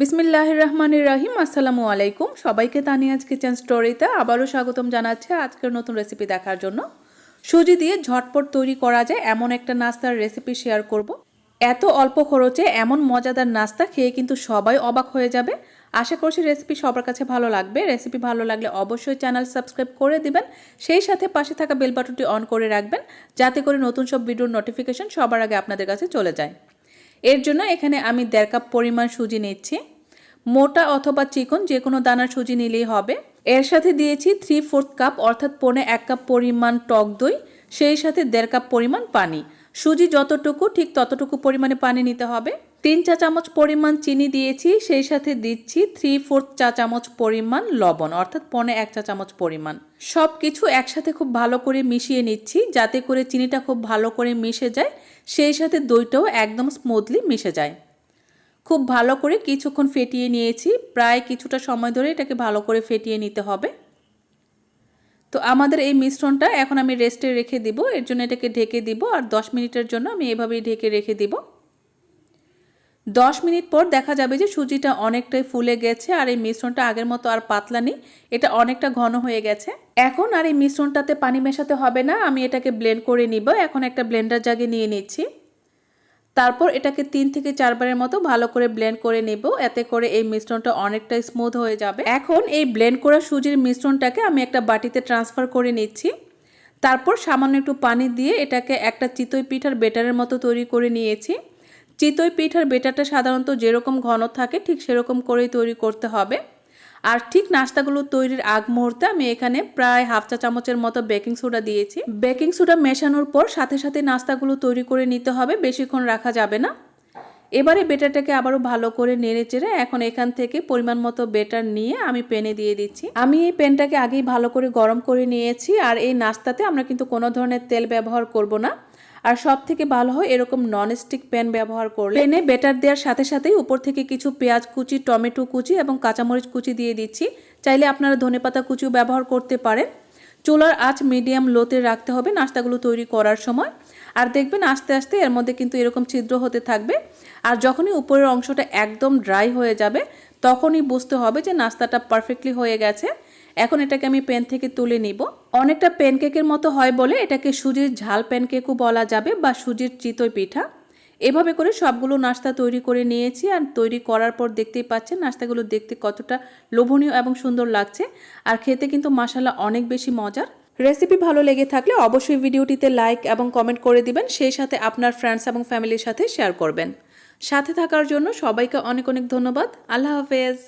বিসমিল্লাহ রহমানির রাহিম আসসালামু আলাইকুম সবাইকে তানিয়াজ কিচেন স্টোরিতে আবারও স্বাগতম জানাচ্ছি আজকের নতুন রেসিপি দেখার জন্য। সুজি দিয়ে ঝটপট তৈরি করা যায় এমন একটা নাস্তার রেসিপি শেয়ার করব। এত অল্প খরচে এমন মজাদার নাস্তা খেয়ে কিন্তু সবাই অবাক হয়ে যাবে। আশা করছি রেসিপি সবার কাছে ভালো লাগবে। রেসিপি ভালো লাগলে অবশ্যই চ্যানেল সাবস্ক্রাইব করে দিবেন। সেই সাথে পাশে থাকা বেল বাটনটি অন করে রাখবেন, যাতে করে নতুন সব ভিডিওর নোটিফিকেশন সবার আগে আপনাদের কাছে চলে যায়। এর জন্য এখানে আমি দেড় কাপ পরিমাণ সুজি নিচ্ছি। মোটা অথবা চিকন যে কোনো দানার সুজি নিলেই হবে। এর সাথে দিয়েছি থ্রি ফোর্থ কাপ অর্থাৎ পৌনে এক কাপ পরিমাণ টক দই, সেই সাথে দেড় কাপ পরিমাণ পানি। সুজি যতটুকু, ঠিক ততটুকু পরিমাণে পানি নিতে হবে। তিন চা চামচ পরিমাণ চিনি দিয়েছি, সেই সাথে দিচ্ছি থ্রি ফোর্থ চা চামচ পরিমাণ লবণ, অর্থাৎ পনে এক চা চামচ পরিমাণ। সব কিছু একসাথে খুব ভালো করে মিশিয়ে নিচ্ছি, যাতে করে চিনিটা খুব ভালো করে মিশে যায়, সেই সাথে দইটাও একদম স্মুথলি মিশে যায়। খুব ভালো করে কিছুক্ষণ ফেটিয়ে নিয়েছি, প্রায় কিছুটা সময় ধরে এটাকে ভালো করে ফেটিয়ে নিতে হবে। তো আমাদের এই মিশ্রণটা এখন আমি রেস্টে রেখে দিব, এর জন্য এটাকে ঢেকে দিব, আর 10 মিনিটের জন্য আমি এভাবেই ঢেকে রেখে দিব। 10 মিনিট পর দেখা যাবে যে সুজিটা অনেকটাই ফুলে গেছে আর এই মিশ্রণটা আগের মতো আর পাতলা নেই। এটা অনেকটা ঘন হয়ে গেছে। এখন আর এই মিশ্রণটাতে পানি মেশাতে হবে না। আমি এটাকে ব্লেন্ড করে নিব। এখন একটা ব্লেন্ডার জাগে নিয়ে নিচ্ছি। তারপর এটাকে তিন থেকে চারবারের মতো ভালো করে ব্লেন্ড করে নেব। এতে করে এই মিশ্রণটা অনেকটাই স্মুথ হয়ে যাবে। এখন এই ব্লেন্ড করা সুজির মিশ্রণটাকে আমি একটা বাটিতে ট্রান্সফার করে নিচ্ছি। তারপর সামান্য একটু পানি দিয়ে এটাকে একটা চিতই পিঠার বেটারের মতো তৈরি করে নিয়েছি। চিতই পিঠার বেটারটা সাধারণত যেরকম ঘন থাকে, ঠিক সেরকম করেই তৈরি করতে হবে। আর ঠিক নাস্তাগুলো তৈরির আগ মুহূর্তে আমি এখানে প্রায় হাফ চা চামচের মতো বেকিং সোডা দিয়েছি। বেকিং সোডা মেশানোর পর সাথে সাথে নাস্তাগুলো তৈরি করে নিতে হবে, বেশিক্ষণ রাখা যাবে না। এবারে বেটারটাকে আবারও ভালো করে নেড়ে চেড়ে এখন এখান থেকে পরিমাণ মতো বেটার নিয়ে আমি পেনে দিয়ে দিচ্ছি। আমি এই পেনটাকে আগেই ভালো করে গরম করে নিয়েছি, আর এই নাস্তাতে আমরা কিন্তু কোনো ধরনের তেল ব্যবহার করব না। আর সব থেকে ভালো হয় এরকম নন স্টিক প্যান ব্যবহার করলে। পেনে বেটার দেওয়ার সাথে সাথেই উপর থেকে কিছু পেঁয়াজ কুচি, টমেটো কুচি এবং কাঁচামরিচ কুচি দিয়ে দিচ্ছি। চাইলে আপনারা ধনেপাতা কুচিও ব্যবহার করতে পারেন। চুলার আঁচ মিডিয়াম লোতে রাখতে হবে নাস্তাগুলো তৈরি করার সময়। আর দেখবেন আস্তে আস্তে এর মধ্যে কিন্তু এরকম ছিদ্র হতে থাকবে। আর যখনই উপরের অংশটা একদম ড্রাই হয়ে যাবে, তখনই বুঝতে হবে যে নাস্তাটা পারফেক্টলি হয়ে গেছে। এখন এটাকে আমি প্যান থেকে তুলে নিব। অনেকটা প্যানকেকের মতো হয় বলে এটাকে সুজির ঝাল প্যানকেকও বলা যাবে বা সুজির চিতই পিঠা। এভাবে করে সবগুলো নাস্তা তৈরি করে নিয়েছি আর তৈরি করার পর দেখতেই পাচ্ছেন নাস্তাগুলো দেখতে কতটা লোভনীয় এবং সুন্দর লাগছে। আর খেতে কিন্তু মশালা অনেক বেশি মজার। রেসিপি ভালো লেগে থাকলে অবশ্যই ভিডিওটিতে লাইক এবং কমেন্ট করে দিবেন, সেই সাথে আপনার ফ্রেন্ডস এবং ফ্যামিলির সাথে শেয়ার করবেন। সাথে থাকার জন্য সবাইকে অনেক অনেক ধন্যবাদ। আল্লাহ হাফেজ।